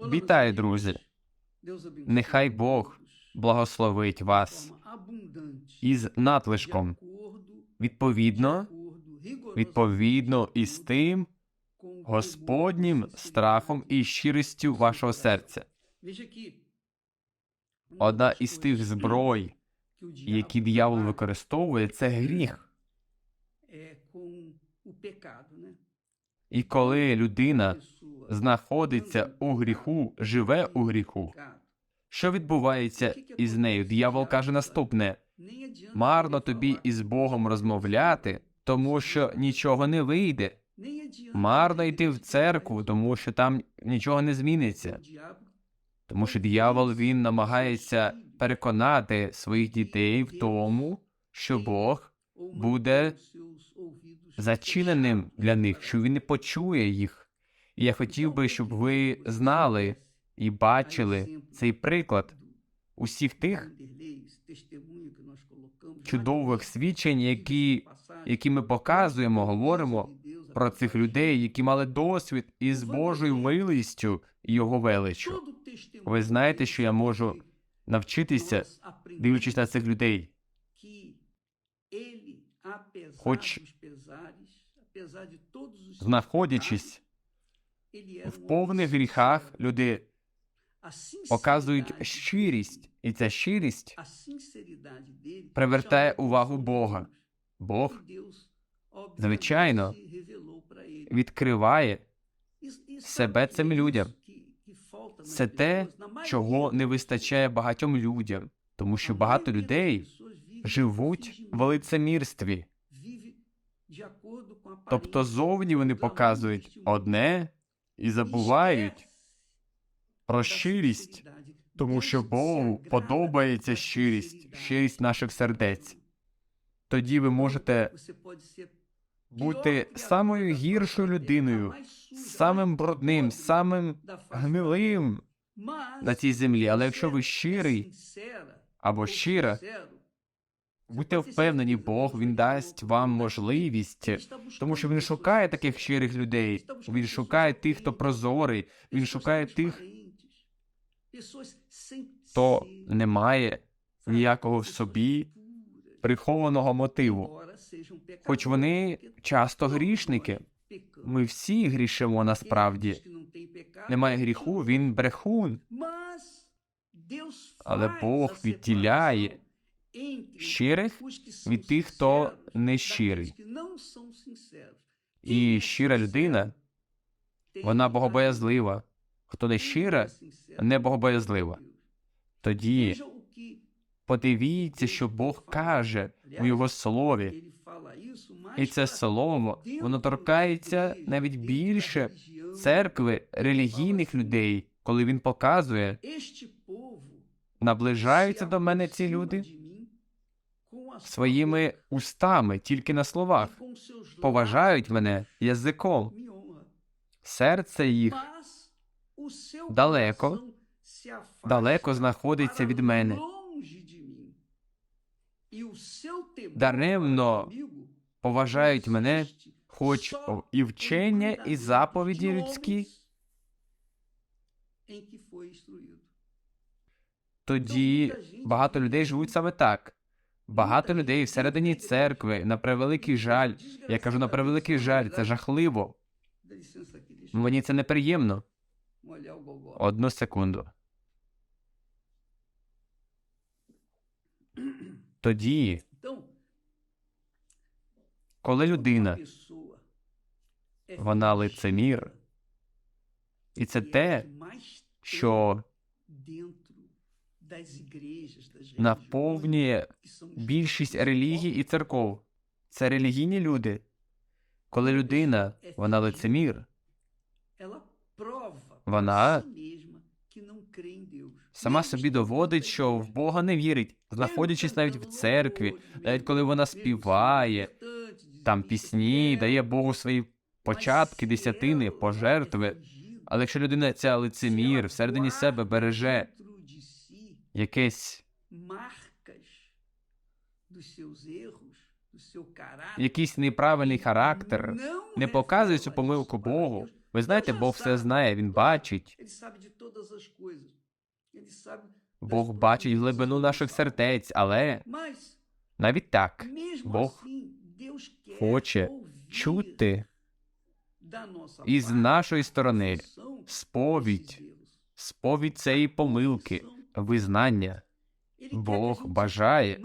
Вітаю, друзі! Нехай Бог благословить вас із надлишком, відповідно, відповідно із тим Господнім страхом і щирістю вашого серця. Одна із тих зброй, які диявол використовує, це гріх. І коли людина знаходиться у гріху, живе у гріху, що відбувається із нею? Диявол каже наступне: марно тобі із Богом розмовляти, тому що нічого не вийде. Марно йти в церкву, тому що там нічого не зміниться. Тому що диявол він намагається переконати своїх дітей в тому, що Бог буде зачиненим для них, що він не почує їх. І я хотів би, щоб ви знали і бачили цей приклад усіх тих чудових свідчень, які, які ми показуємо, говоримо про цих людей, які мали досвід із Божою милістю і його величчю. Ви знаєте, що я можу навчитися, дивлячись на цих людей. Хоч Знаходячись в повних гріхах, люди показують щирість, і ця щирість привертає увагу Бога. Бог звичайно, відкриває себе цим людям. Це те, чого не вистачає багатьом людям, тому що багато людей живуть в лицемірстві. Тобто зовні вони показують одне і забувають про щирість, тому що Богу подобається щирість, щирість наших сердець. Тоді ви можете бути самою гіршою людиною, самим брудним, самим гнилим на цій землі. Але якщо ви щирий або щира, будьте впевнені, Бог він дасть вам можливість, тому що він шукає таких щирих людей. Він шукає тих, хто прозорий. Він шукає тих, хто не має ніякого в собі прихованого мотиву. Хоч вони часто грішники. Ми всі грішимо насправді. Немає гріху, він брехун. Але Бог відділяє щирих від тих, хто не щирий. І щира людина, вона богобоязлива. Хто не щира, не богобоязлива. Тоді подивіться, що Бог каже у його слові. І це слово воно торкається навіть більше церкви релігійних людей, коли він показує, наближаються до мене ці люди своїми устами, тільки на словах, поважають мене язиком. Серце їх далеко, далеко знаходиться від мене. Даремно поважають мене, хоч і вчення, і заповіді людські. Тоді багато людей живуть саме так. Багато людей всередині церкви, на превеликий жаль. Я кажу на превеликий жаль, це жахливо. Мені це неприємно. Одну секунду. Тоді, коли людина, вона лицемір, і це те, що наповнює більшість релігій і церков. Це релігійні люди. Коли людина, вона лицемір, вона сама собі доводить, що в Бога не вірить, знаходячись навіть в церкві, навіть коли вона співає, там пісні, дає Богу свої початки, десятини, пожертви. Але якщо людина ця лицемір всередині себе береже якесь, якийсь неправильний характер, не показує цю помилку Богу, Ви знаєте, Бог все знає, Він бачить. Бог бачить глибину наших сердець, але навіть так Бог хоче чути із нашої сторони сповідь, сповідь цієї помилки, визнання. Бог бажає,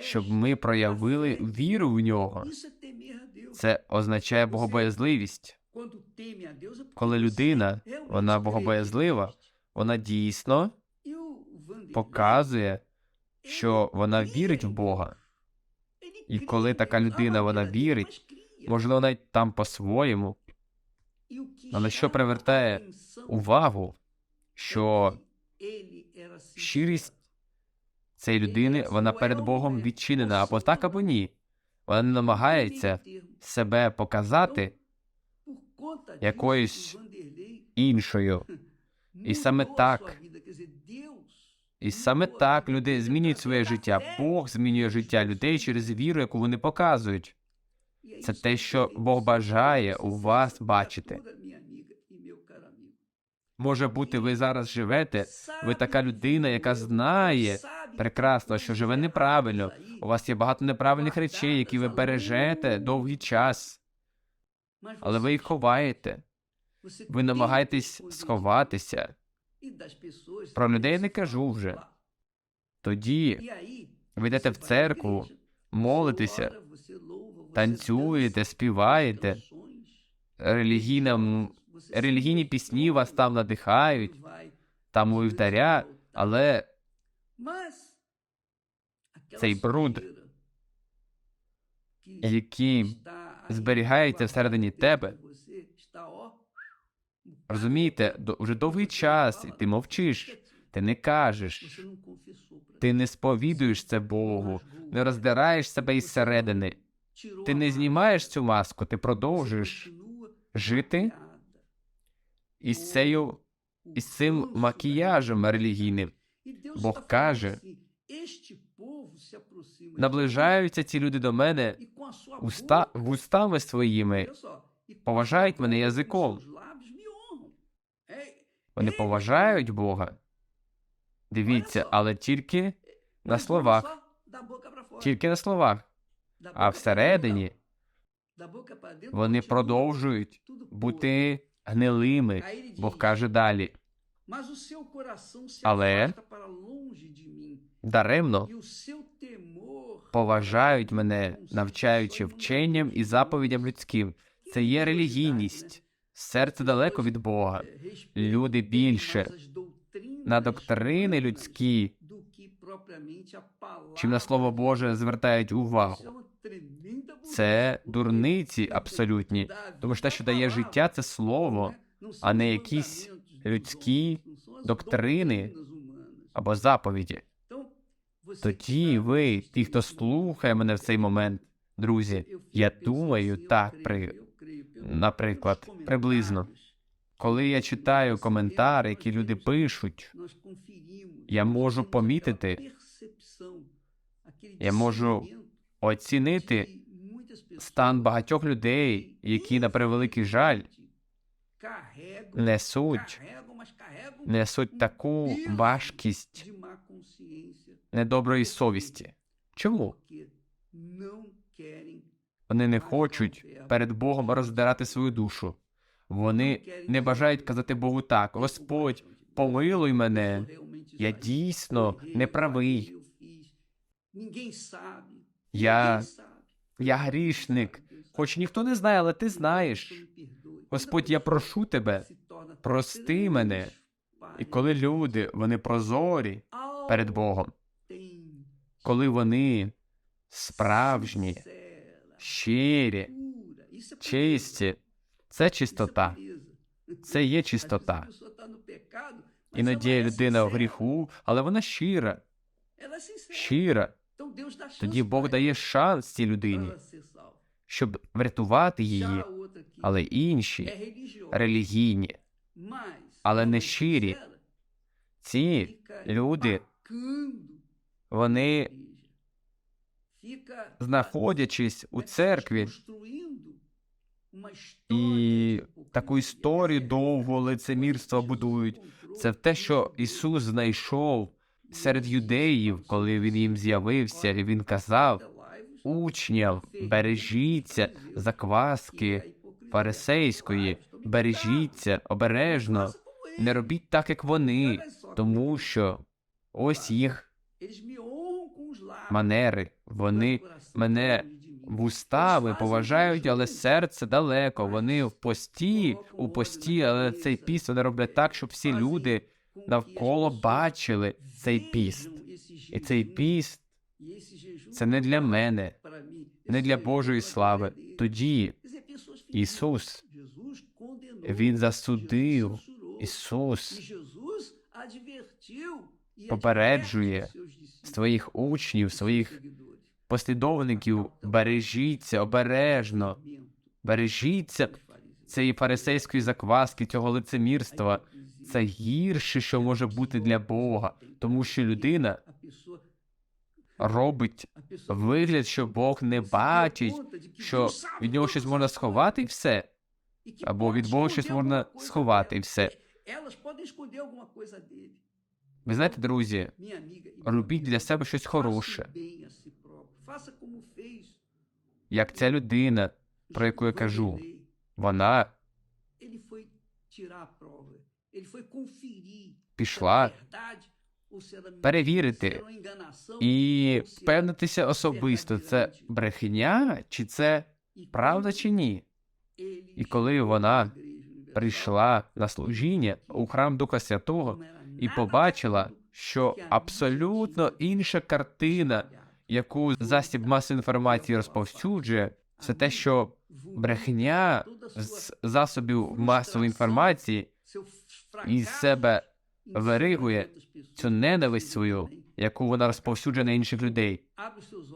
щоб ми проявили віру в нього. Це означає богобоязливість. Коли людина, вона богобоязлива, вона дійсно показує, що вона вірить в Бога. І коли така людина вона вірить, можливо, навіть там по-своєму, але що привертає увагу, що щирість цієї людини, вона перед Богом відчинена, або так, або ні. Вона не намагається себе показати якоюсь іншою. І саме так, і саме так люди змінюють своє життя. Бог змінює життя людей через віру, яку вони показують. Це те, що Бог бажає у вас бачити. Може бути, ви зараз живете, ви така людина, яка знає прекрасно, що живе неправильно. У вас є багато неправильних речей, які ви бережете довгий час, але ви їх ховаєте. Ви намагаєтесь сховатися. Про людей не кажу вже. Тоді ви йдете в церкву, молитеся, танцюєте, співаєте. Релігійна, релігійні пісні вас там надихають, там у вівтаря, але цей бруд, який зберігається всередині тебе, розумієте, вже довгий час, і ти мовчиш, ти не кажеш, ти не сповідуєш це Богу, не роздираєш себе із середини. Ти не знімаєш цю маску, ти продовжуєш жити із цією із цим макіяжем релігійним. Бог каже, Наближаються ці люди до мене уста, вустами своїми, поважають мене язиком. Вони поважають Бога. Дивіться, але тільки на словах, тільки на словах. А всередині вони продовжують бути гнилими. Бог каже далі. Але Даремно поважають мене, навчаючи вченням і заповідям людським. Це є релігійність. Серце далеко від Бога. Люди більше на доктрини людські, чим на слово Боже звертають увагу. Це дурниці абсолютні, тому що те, що дає життя, це слово, а не якісь людські доктрини або заповіді. Тоді ви, ті, хто слухає мене в цей момент, друзі, я думаю, так, при, наприклад, приблизно. Коли я читаю коментари, які люди пишуть, я можу помітити, я можу оцінити стан багатьох людей, які, на превеликий жаль, несуть, несуть таку важкість недоброї совісті. Чому? Вони не хочуть перед Богом роздирати свою душу. Вони не бажають казати Богу так: Господь, помилуй мене. Я дійсно неправий. Я, я грішник. Хоч ніхто не знає, але ти знаєш. Господь, я прошу тебе, прости мене. І коли люди, вони прозорі перед Богом, коли вони справжні, щирі, чисті, це чистота. Це є чистота. Іноді людина в гріху, але вона щира, щира. Тоді Бог дає шанс цій людині, щоб врятувати її, але інші релігійні, але не щирі. Ці люди, вони, знаходячись у церкві, І таку історію довго лицемірства будують. Це те, що Ісус знайшов серед юдеїв, коли він їм з'явився, він казав учням, бережіться закваски фарисейської, бережіться обережно, не робіть так, як вони, тому що ось їх манери, вони мене вустами поважають, але серце далеко. Вони в пості, у пості, але цей піст вони роблять так, щоб всі люди навколо бачили цей піст. І цей піст це не для мене, не для Божої слави. Тоді Ісус, Він засудив, Ісус попереджує своїх учнів, своїх послідовників, бережіться обережно, бережіться цієї фарисейської закваски, цього лицемірства. Це гірше, що може бути для Бога, тому що людина робить вигляд, що Бог не бачить, що від нього щось можна сховати і все, або від Бога щось можна сховати і все. Ви знаєте, друзі, робіть для себе щось хороше, як ця людина, про яку я кажу, вона пішла перевірити. і впевнитися особисто, це брехня, чи це правда чи ні. І коли вона прийшла на служіння у храм Духа Святого і побачила, що абсолютно інша картина, яку засіб масової інформації розповсюджує, це те, що брехня з засобів масової інформації із себе виригує цю ненависть свою, яку вона розповсюджує на інших людей.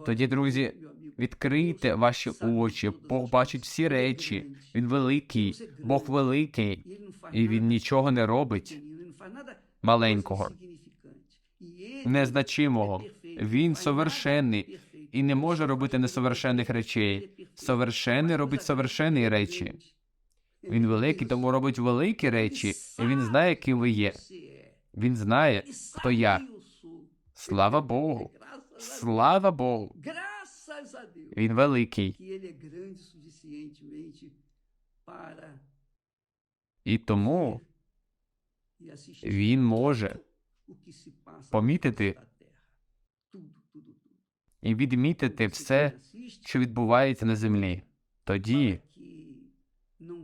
Тоді, друзі, відкрийте ваші очі, Бог бачить всі речі. Він великий, Бог великий, і він нічого не робить маленького, незначимого. Він совершенний і не може робити несовершенних речей. Совершенний робить совершенні речі. Він великий, тому робить великі речі, і він знає, ким ви є. Він знає, хто я. Слава Богу. Слава Богу. Він великий. І тому він може помітити і відмітити все, що відбувається на землі. Тоді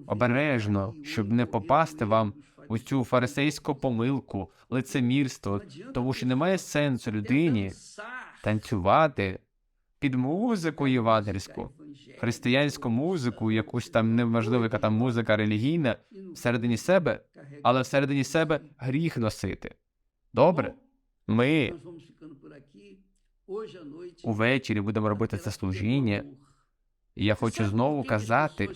обережно, щоб не попасти вам у цю фарисейську помилку, лицемірство, тому що немає сенсу людині танцювати під музику євангельську, християнську музику, якусь там неважливо, яка там музика релігійна, всередині себе, але всередині себе гріх носити. Добре? Ми увечері будемо робити це служіння. І я хочу знову казати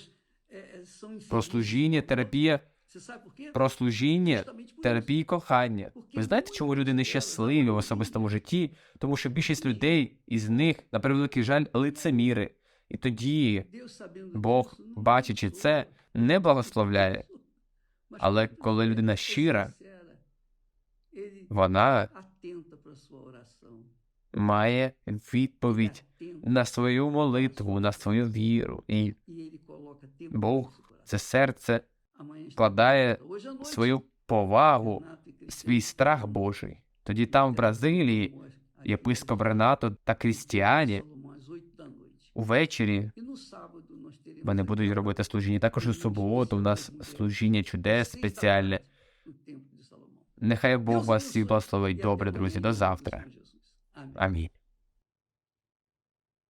про служіння, терапія, про служіння, терапії кохання. Ви знаєте, чому люди нещасливі в особистому житті? Тому що більшість людей із них, на превеликий жаль, лицеміри. І тоді Бог, бачачи це, не благословляє. Але коли людина щира, вона має відповідь на свою молитву, на свою віру, і Бог це серце вкладає свою повагу, свій страх Божий. Тоді там в Бразилії єпископ Ренато та крістіані увечері вони будуть робити служіння. Також у суботу у нас служіння чудес спеціальне. Нехай Бог вас всіх благословить. Добре, друзі. До завтра. Um, I mean,